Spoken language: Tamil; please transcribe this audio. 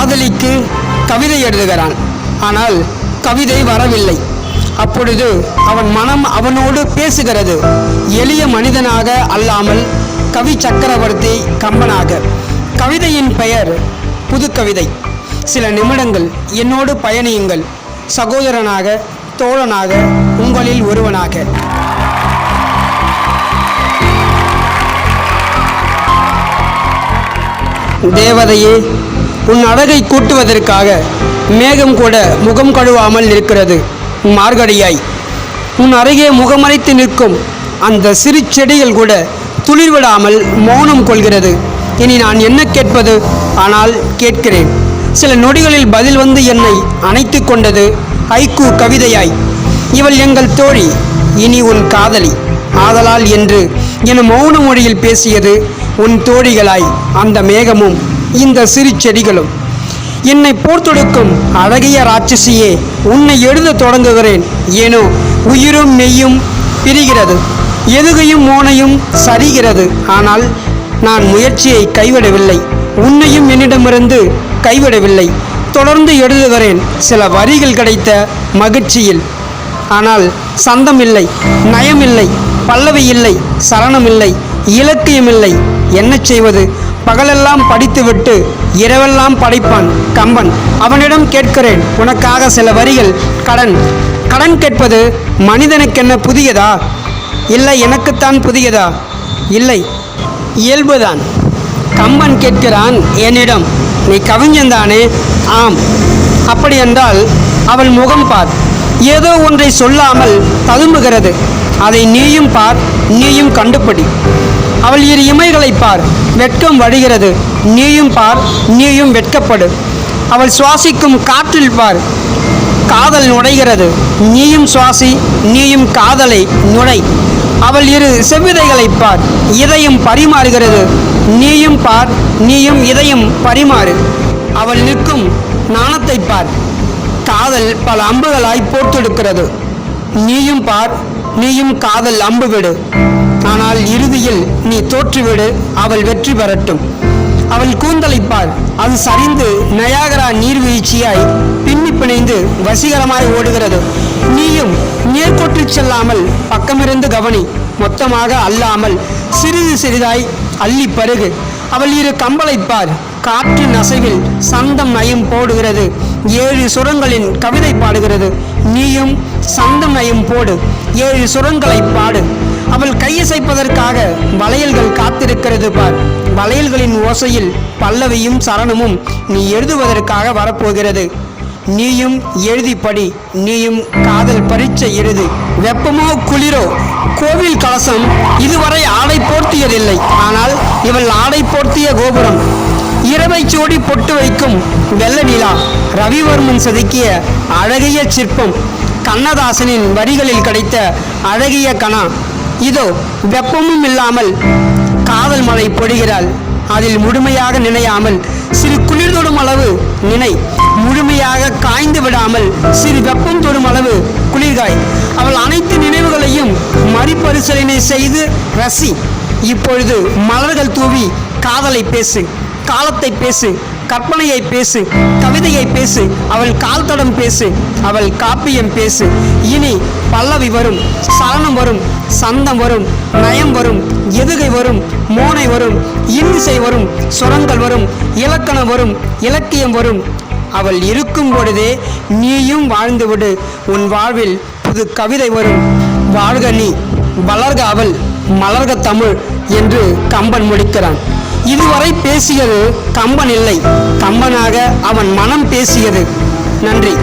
காதலிக்கு கவிதை எழுதுகிறான். ஆனால் கவிதை வரவில்லை. அப்பொழுது அவன் மனம் அவனோடு பேசுகிறது. எளிய மனிதனாக அல்லாமல் கவி சக்கரவர்த்தி கம்பனாக. கவிதையின் பெயர் புதுக்கவிதை சில நிமிடங்கள் என்னோடு பயணியுங்கள். சகோதரனாக தோழனாக உங்களில் ஒருவனாக. தேவதையே உன் அழகை கூட்டுவதற்காக மேகம் கூட முகம் கழுவாமல் நிற்கிறது. மார்கடியாய் உன் அருகே முகமறைத்து நிற்கும் அந்த சிறு செடிகள் கூட துளிர்விடாமல் மௌனம் கொள்கிறது. இனி நான் என்ன கேட்பது? ஆனால் கேட்கிறேன். சில நொடிகளில் பதில் வந்து என்னை அணைத்து கொண்டது ஐக்கு கவிதையாய். இவள் எங்கள் தோழி இனி உன் காதலி. ஆதலால் என்று என மௌன மொழியில் பேசியது உன் தோழிகளாய் அந்த மேகமும் இந்த சிறு செடிகளும். என்னை போர்த்தொடுக்கும் அழகிய ராட்சசியே உன்னை எழுத தொடங்குகிறேன். ஏனோ உயிரும் மெய்யும் பிரிகிறது. எதுகையும் மோனையும் சரிகிறது. ஆனால் நான் முயற்சியை கைவிடவில்லை. உன்னையும் என்னிடமிருந்து கைவிடவில்லை. தொடர்ந்து எழுதுகிறேன். சில வரிகள் கிடைத்த மகிழ்ச்சியில். ஆனால் சந்தம் இல்லை நயம் இல்லை பல்லவி இல்லை சரணம் இல்லை என்ன செய்வது? பகலெல்லாம் படித்துவிட்டு இரவெல்லாம் படைப்பான் கம்பன். அவனிடம் கேட்கிறேன் உனக்காக சில வரிகள். கடன். கடன் கேட்பது மனிதனுக்கென்ன புதியதா? இல்லை எனக்குத்தான் புதியதா? இல்லை இயல்புதான். கம்பன் கேட்கிறான் என்னிடம் நீ கவிஞன்தானே? ஆம். அப்படி என்றால் அவள் முகம் பார். ஏதோ ஒன்றை சொல்லாமல் ததும்புகிறது. அதை நீயும் பார் நீயும் கண்டுபிடி. அவள் இரு இமைகளை பார். வெட்கம் வழிகிறது நீயும் பார். நீயும் வெட்கப்படு. அவள் சுவாசிக்கும் காற்றில் பார். காதல் நுழைகிறது நீயும் சுவாசி நீயும் காதலை நுழை அவள் இரு செவ்விதைகளை பார். இதயம் பரிமாறுகிறது. நீயும் பார். நீயும் இதயம் பரிமாறு. அவள் நிற்கும் நாணத்தை பார். காதல் பல அம்புகளாய் போர்த்தெடுக்கிறது. நீயும் பார். நீயும் காதல் அம்பு விடு ஆனால் இறுதியில் நீ தோற்றுவிடு அவள் வெற்றி பெறட்டும். அவள் கூந்தலை பார் அது சரிந்து நயாகரா நீர்வீழ்ச்சியாய் பின்னி பிணைந்து வசீகரமாய் ஓடுகிறது. நீயும் நேர்கொற்று செல்லாமல் பக்கமிருந்து கவனி மொத்தமாக அல்லாமல் சிறிது சிறிதாய் அள்ளி பருகு. அவள் இரு கம்பளைப்பார் காற்று நசைவில் சந்தம் நயம் போடுகிறது. ஏழு சுரங்களின் கவிதை பாடுகிறது. நீயும் சந்தம் நயம் போடு. ஏழு சுரங்களை பாடு. அவள் கையசைப்பதற்காக வளையல்கள் காத்திருக்கிறது பார். வளையல்களின் ஓசையில் பல்லவியும் சரணமும் நீ எழுதுவதற்காக வரப்போகிறது. நீயும் எழுதி படி நீயும் காதல் பரீட்சை எழுது. வெப்பமோ குளிரோ? கோவில் கலசம் இதுவரை ஆடை போர்த்தியதில்லை. ஆனால் இவள் ஆடை போர்த்திய கோபுரம். இரவை சோடி பொட்டு வைக்கும் வெள்ள நிலா. ரவிவர்மன் செதுக்கிய அழகிய சிற்பம். கண்ணதாசனின் வரிகளில் கிடைத்த அழகிய கணா. இதோ வெப்பமும் இல்லாமல் காதல் மழை பொழிகிறாள் அதில் முழுமையாக நினையாமல் சிறு குளிர் தொடும் அளவு நினை. முழுமையாக காய்ந்து விடாமல் சிறு வெப்பம் தொடும் அளவு குளிர்காய். அவள் அனைத்து நினைவுகளையும் மறுபரிசீலனை செய்து ரசி. இப்பொழுது மலர்கள் தூவி காதலை பேசு காலத்தை பேசு கற்பனையை பேசு கவிதையை பேசு அவள் கால் தடம் பேசு அவள் காப்பியம் பேசு. இனி பல்லவி வரும் சரணம் வரும் சந்தம் வரும் நயம் வரும் எதுகை வரும் மோனை வரும் இன்னிசை வரும் சுரங்கள் வரும் இலக்கணம் வரும் இலக்கியம் வரும். அவள் இருக்கும் பொழுதே நீயும் வாழ்ந்து விடு உன் வாழ்வில் புது கவிதை வரும். வாழ்க நீ வளர்க அவள் மலர்க தமிழ் என்று கம்பன் முடிக்கிறான். இதுவரை பேசியது கம்பன் இல்லை. கம்பனாக அவன் மனம் பேசியது. நன்றி.